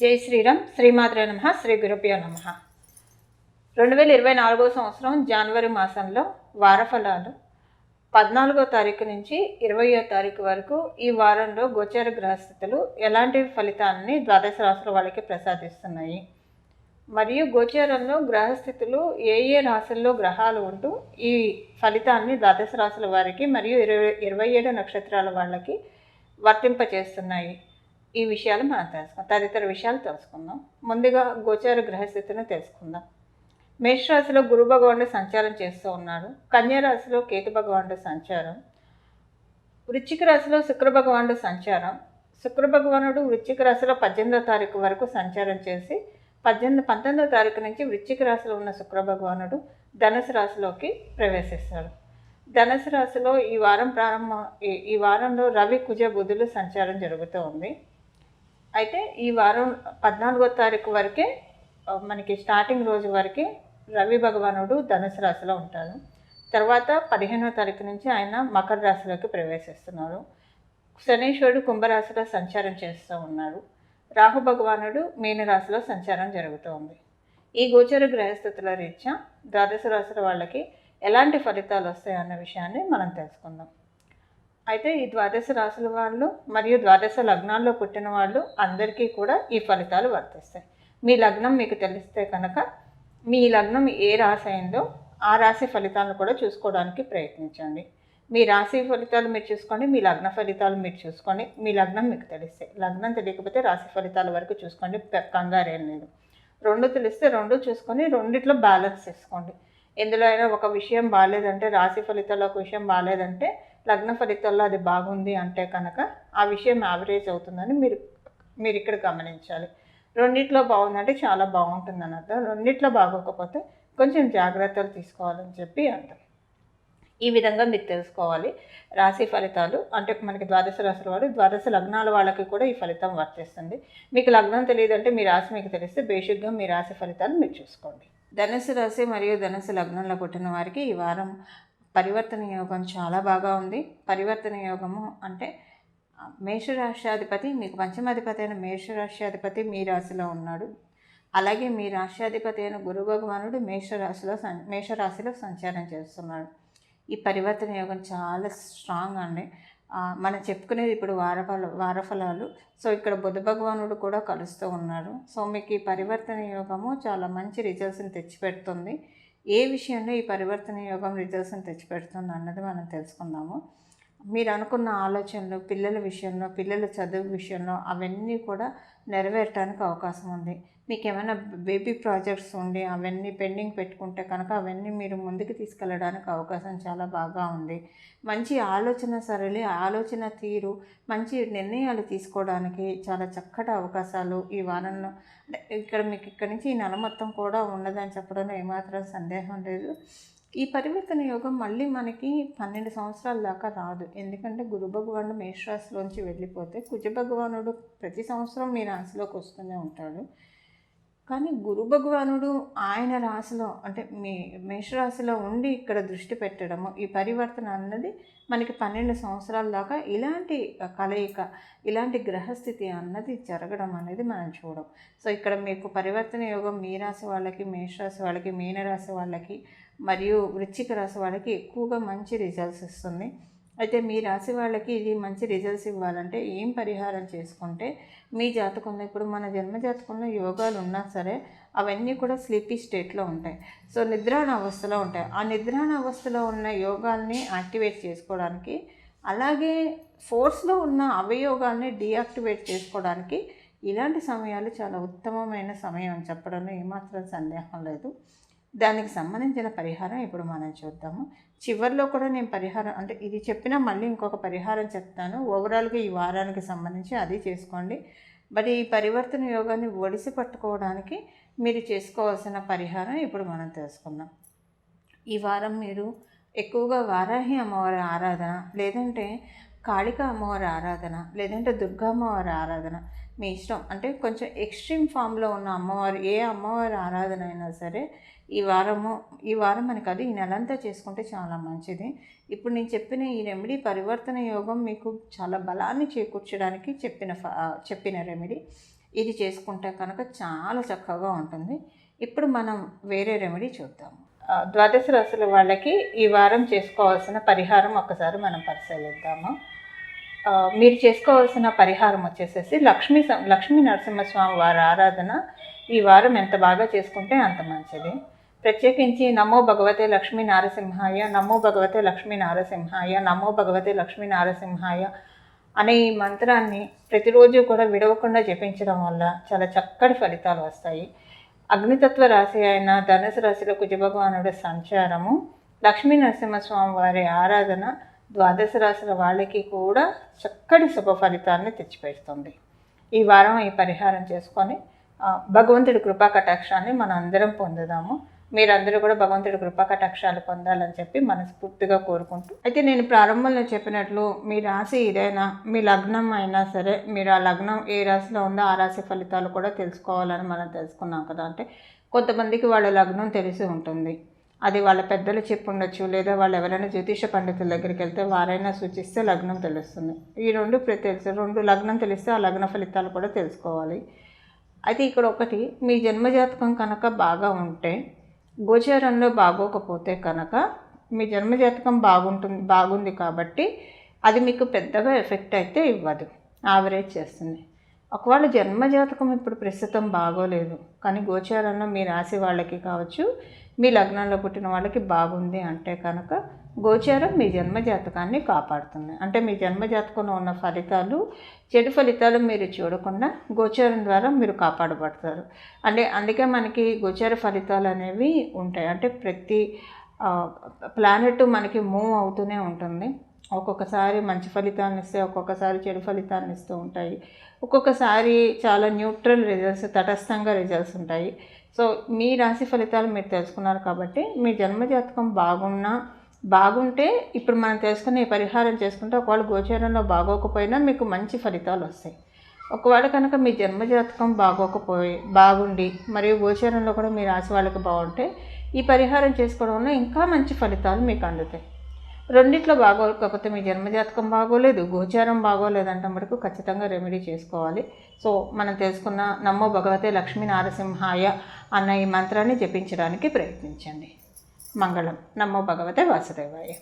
జై శ్రీరామ్ శ్రీమాత్రే నమ శ్రీ గురుభ్యో నమ. రెండు వేల ఇరవై నాలుగో సంవత్సరం జనవరి మాసంలో వారఫలాలు. పద్నాలుగో తారీఖు నుంచి ఇరవయో తారీఖు వరకు ఈ వారంలో గోచర గ్రహస్థితులు ఎలాంటి ఫలితాన్ని ద్వాదశ రాశుల వాళ్ళకి ప్రసాదిస్తున్నాయి. మరియు గోచారంలో గ్రహస్థితులు ఏ ఏ రాశుల్లో గ్రహాలు ఉంటూ ఈ ఫలితాన్ని ద్వాదశ రాశుల వారికి మరియు ఇరవై ఇరవై ఏడు నక్షత్రాల వాళ్ళకి వర్తింపచేస్తున్నాయి. ఈ విషయాలు మనం తెలుసుకుందాం. తదితర విషయాలు తెలుసుకుందాం. ముందుగా గోచార గ్రహస్థితిని తెలుసుకుందాం. మేషరాశిలో గురు భగవానుడు సంచారం చేస్తూ ఉన్నాడు. కన్యారాశిలో కేతు భగవానుడు సంచారం. వృశ్చిక రాశిలో శుక్ర భగవానుడు సంచారం. శుక్ర భగవానుడు వృశ్చిక రాశిలో పద్దెనిమిదో తారీఖు వరకు సంచారం చేసి పద్దెనిమిది పంతొమ్మిదో తారీఖు నుంచి వృశ్చిక రాశిలో ఉన్న శుక్ర భగవానుడు ధనుసు రాశిలోకి ప్రవేశిస్తాడు. ధనుసు రాశిలో ఈ వారం ప్రారంభం ఈ- ఈ వారంలో రవి కుజ బుధులు సంచారం జరుగుతూ ఉంది. అయితే ఈ వారం పద్నాలుగో తారీఖు వరకే మనకి స్టార్టింగ్ రోజు వరకే రవి భగవానుడు ధనుసు రాశిలో ఉంటాడు. తర్వాత పదిహేనో తారీఖు నుంచి ఆయన మకర రాశిలోకి ప్రవేశిస్తున్నారు. శనీశ్వరుడు కుంభరాశిలో సంచారం చేస్తూ ఉన్నారు. రాహు భగవానుడు మీనరాశిలో సంచారం జరుగుతూ ఉంది. ఈ గోచర గ్రహస్థితుల రీత్యా ద్వాదశ రాశుల వాళ్ళకి ఎలాంటి ఫలితాలు వస్తాయి అన్న విషయాన్ని మనం తెలుసుకుందాం. అయితే ఈ ద్వాదశ రాశుల వాళ్ళు మరియు ద్వాదశ లగ్నాల్లో పుట్టిన వాళ్ళు అందరికీ కూడా ఈ ఫలితాలు వర్తిస్తాయి. మీ లగ్నం మీకు తెలిస్తే కనుక మీ లగ్నం ఏ రాశి అయిందో ఆ రాశి ఫలితాలను కూడా చూసుకోవడానికి ప్రయత్నించండి. మీ రాశి ఫలితాలు మీరు చూసుకోండి మీ లగ్న ఫలితాలు మీరు చూసుకోండి. మీ లగ్నం మీకు తెలిస్తాయి లగ్నం తెలియకపోతే రాశి ఫలితాల వరకు చూసుకోండి కంగారేం లేదు. రెండు తెలిస్తే రెండు చూసుకొని రెండిట్లో బ్యాలెన్స్ చేసుకోండి. ఎందులో అయినా ఒక విషయం బాగాలేదంటే రాశి ఫలితాల్లో ఒక విషయం బాగాలేదంటే లగ్న ఫలితాల్లో అది బాగుంది అంటే కనుక ఆ విషయం యావరేజ్ అవుతుందని మీరు మీరు ఇక్కడ గమనించాలి. రెండిట్లో బాగుందంటే చాలా బాగుంటుంది అని అర్థం రెండిట్లో బాగోకపోతే కొంచెం జాగ్రత్తలు తీసుకోవాలని చెప్పి అంటారు ఈ విధంగా మీరు తెలుసుకోవాలి. రాశి ఫలితాలు అంటే మనకి ద్వాదశ రాశుల వారు ద్వాదశ లగ్నాల వాళ్ళకి కూడా ఈ ఫలితం వర్తిస్తుంది. మీకు లగ్నం తెలియదంటే మీ రాశి మీకు తెలిస్తే బేసిక్గా మీ రాశి ఫలితాలు మీరు చూసుకోండి. ధనుసు రాశి మరియు ధనుసు లగ్నంలో పుట్టిన వారికి ఈ వారం పరివర్తన యోగం చాలా బాగా ఉంది. పరివర్తన యోగము అంటే ఆ, మేషరాశ్యాధిపతి మీకు పంచమాధిపతి అయిన మేషరాశ్యాధిపతి మీ రాశిలో ఉన్నాడు. అలాగే మీ రాశ్యాధిపతి అయిన గురు భగవానుడు మేషరాశిలో సం మేషరాశిలో సంచారం చేస్తున్నాడు. ఈ పరివర్తన యోగం చాలా స్ట్రాంగ్ అండి. మనం చెప్పుకునేది ఇప్పుడు వారఫల వారఫలాలు. సో ఇక్కడ బుధ భగవానుడు కూడా కలుస్తూ ఉన్నారు. సో మీకు ఈ పరివర్తన యోగము చాలా మంచి రిజల్ట్స్ని తెచ్చిపెడుతుంది. ఏ విషయంలో ఈ పరివర్తన యోగం రిజల్ట్స్ని తెచ్చిపెడుతుంది అన్నది మనం తెలుసుకుందాము. మీరు అనుకున్న ఆలోచనలు పిల్లల విషయంలో పిల్లల చదువు విషయంలో అవన్నీ కూడా నెరవేరటానికి అవకాశం ఉంది. మీకు ఏమైనా బేబీ ప్రాజెక్ట్స్ ఉండి అవన్నీ పెండింగ్ పెట్టుకుంటే కనుక అవన్నీ మీరు ముందుకు తీసుకెళ్ళడానికి అవకాశం చాలా బాగా ఉంది. మంచి ఆలోచన సరళి ఆలోచన తీరు మంచి నిర్ణయాలు తీసుకోవడానికి చాలా చక్కటి అవకాశాలు ఈ వారంలో. ఇక్కడ మీకు ఇక్కడ నుంచి ఈ నెల మొత్తం కూడా ఉన్నదని చెప్పడంలో ఏమాత్రం సందేహం లేదు. ఈ పరివర్తన యోగం మళ్ళీ మనకి పన్నెండు సంవత్సరాల దాకా రాదు. ఎందుకంటే గురు భగవానుడు మేషరాశిలోంచి వెళ్ళిపోతే కుజ భగవానుడు ప్రతి సంవత్సరం మీ రాశిలోకి వస్తూనే ఉంటాడు. కానీ గురు భగవానుడు ఆయన రాశిలో అంటే మీ మేషరాశిలో ఉండి ఇక్కడ దృష్టి పెట్టడము ఈ పరివర్తన అన్నది మనకి పన్నెండు సంవత్సరాల దాకా ఇలాంటి కలయిక ఇలాంటి గ్రహస్థితి అన్నది జరగడం అనేది మనం చూడం. సో ఇక్కడ మీకు పరివర్తన యోగం మీ రాశి వాళ్ళకి మేషరాశి వాళ్ళకి మీనరాశి వాళ్ళకి మరియు వృశ్చిక రాశి వాళ్ళకి ఎక్కువగా మంచి రిజల్ట్స్ ఇస్తుంది. అయితే మీ రాశి వాళ్ళకి ఇది మంచి రిజల్ట్స్ ఇవ్వాలంటే ఏం పరిహారం చేసుకుంటే మీ జాతకంలో ఇప్పుడు మన జన్మ జాతకంలో యోగాలు ఉన్నా సరే అవన్నీ కూడా స్లీపీ స్టేట్లో ఉంటాయి. సో నిద్రాణ అవస్థలో ఉంటాయి. ఆ నిద్రాణ అవస్థలో ఉన్న యోగాల్ని యాక్టివేట్ చేసుకోవడానికి అలాగే ఫోర్స్లో ఉన్న అవయోగాల్ని డీయాక్టివేట్ చేసుకోవడానికి ఇలాంటి సమయాలు చాలా ఉత్తమమైన సమయం అని చెప్పడంలో ఏమాత్రం సందేహం లేదు. దానికి సంబంధించిన పరిహారం ఇప్పుడు మనం చూద్దాము. చివరిలో కూడా నేను పరిహారం అంటే ఇది చెప్పినా మళ్ళీ ఇంకొక పరిహారం చెప్తాను. ఓవరాల్గా ఈ వారానికి సంబంధించి అది చేసుకోండి. మరి ఈ పరివర్తన యోగాన్ని ఒడిసి పట్టుకోవడానికి మీరు చేసుకోవాల్సిన పరిహారం ఇప్పుడు మనం తెలుసుకుందాం. ఈ వారం మీరు ఎక్కువగా వారాహి అమ్మవారి ఆరాధన లేదంటే కాళిక అమ్మవారి ఆరాధన లేదంటే దుర్గా అమ్మవారి ఆరాధన మీ ఇష్టం. అంటే కొంచెం ఎక్స్ట్రీమ్ ఫామ్లో ఉన్న అమ్మవారు ఏ అమ్మవారి ఆరాధన అయినా సరే ఈ వారము ఈ వారం మనకి అది ఈ నెలంతా చేసుకుంటే చాలా మంచిది. ఇప్పుడు నేను చెప్పిన ఈ రెమెడీ పరివర్తన యోగం మీకు చాలా బలాన్ని చేకూర్చడానికి చెప్పిన చెప్పిన రెమెడీ. ఇది చేసుకుంటే కనుక చాలా చక్కగా ఉంటుంది. ఇప్పుడు మనం వేరే రెమెడీ చూద్దాము ద్వాదశ రాశుల వాళ్ళకి ఈ వారం చేసుకోవాల్సిన పరిహారం ఒకసారి మనం పరిశీలిద్దాము. మీరు చేసుకోవాల్సిన పరిహారం వచ్చేసేసి లక్ష్మీ లక్ష్మీ నరసింహస్వామి వారి ఆరాధన ఈ వారం ఎంత బాగా చేసుకుంటే అంత మంచిది. ప్రత్యేకించి నమో భగవతే లక్ష్మీ నారసింహాయ నమో భగవతే లక్ష్మీ నారసింహాయ నమో భగవతే లక్ష్మీ నారసింహాయ అనే ఈ మంత్రాన్ని ప్రతిరోజు కూడా విడవకుండా జపించడం వల్ల చాలా చక్కటి ఫలితాలు వస్తాయి. అగ్నితత్వ రాశి అయిన ధనుసు రాశిలో కుజభగవానుడి సంచారము లక్ష్మీ నరసింహస్వామి వారి ఆరాధన ద్వాదశ రాశుల వాళ్ళకి కూడా చక్కటి శుభ ఫలితాన్ని తెచ్చిపెడుతుంది. ఈ వారం ఈ పరిహారం చేసుకొని భగవంతుడి కృపా కటాక్షాన్ని మనం అందరం పొందుదాము. మీరందరూ కూడా భగవంతుడి కృపా కటాక్షాలు పొందాలని చెప్పి మనస్ఫూర్తిగా కోరుకుంటూ. అయితే నేను ప్రారంభంలో చెప్పినట్లు మీ రాశి ఏదైనా మీ లగ్నం అయినా సరే మీరు ఆ లగ్నం ఏ రాశిలో ఉందో ఆ రాశి ఫలితాలు కూడా తెలుసుకోవాలని మనం తెలుసుకున్నాం కదా అంటే కొంతమందికి వాళ్ళ లగ్నం తెలిసి ఉంటుంది. అది వాళ్ళ పెద్దలు చెప్పుండొచ్చు లేదా వాళ్ళు ఎవరైనా జ్యోతిష పండితుల దగ్గరికి వెళ్తే వారైనా సూచిస్తే లగ్నం తెలుస్తుంది. ఈ రెండు తెలుసు రెండు లగ్నం తెలిస్తే ఆ లగ్న ఫలితాలు కూడా తెలుసుకోవాలి. అయితే ఇక్కడ ఒకటి మీ జన్మజాతకం కనుక బాగా ఉంటే గోచారంలో బాగోకపోతే కనుక మీ జన్మజాతకం బాగుంటుంది బాగుంది కాబట్టి అది మీకు పెద్దగా ఎఫెక్ట్ అయితే ఇవ్వదు. యావరేజ్ చేస్తుంది. ఒకవేళ జన్మజాతకం ఇప్పుడు ప్రస్తుతం బాగోలేదు కానీ గోచారంలో మీ రాశి వాళ్ళకి కావచ్చు మీ లగ్నంలో పుట్టిన వాళ్ళకి బాగుంది అంటే కనుక గోచారం మీ జన్మజాతకాన్ని కాపాడుతుంది. అంటే మీ జన్మజాతకంలో ఉన్న ఫలితాలు చెడు ఫలితాలు మీరు చూడకుండా గోచారం ద్వారా మీరు కాపాడబడతారు. అంటే అందుకే మనకి గోచార ఫలితాలు అనేవి ఉంటాయి. అంటే ప్రతి ప్లానెట్ మనకి మూవ్ అవుతూనే ఉంటుంది. ఒక్కొక్కసారి మంచి ఫలితాలను ఇస్తే ఒక్కొక్కసారి చెడు ఫలితాలను ఇస్తూ ఉంటాయి. ఒక్కొక్కసారి చాలా న్యూట్రల్ రిజల్ట్స్ తటస్థంగా రిజల్ట్స్ ఉంటాయి. సో మీ రాశి ఫలితాలు మీరు తెలుసుకున్నారు కాబట్టి మీ జన్మజాతకం బాగున్నా బాగుంటే ఇప్పుడు మనం తెలుసుకునే పరిహారం చేసుకుంటే ఒకవేళ గోచారంలో బాగోకపోయినా మీకు మంచి ఫలితాలు వస్తాయి. ఒకవేళ కనుక మీ జన్మజాతకం బాగోకపోయి బాగుండి మరియు గోచారంలో కూడా మీ రాశి వాళ్ళకి బాగుంటే ఈ పరిహారం చేసుకోవడం వల్ల ఇంకా మంచి ఫలితాలు మీకు అందుతాయి. రెండిట్లో బాగోకపోతే మీ జన్మజాతకం బాగోలేదు గోచారం బాగోలేదంటే మటుకు ఖచ్చితంగా రెమెడీ చేసుకోవాలి. సో మనం తెలుసుకున్న నమ్మో భగవతే లక్ష్మీ నారసింహాయ అన్న ఈ మంత్రాన్ని జపించడానికి ప్రయత్నించండి. మంగళం. నమ్మో భగవతే వాసుదేవాయ.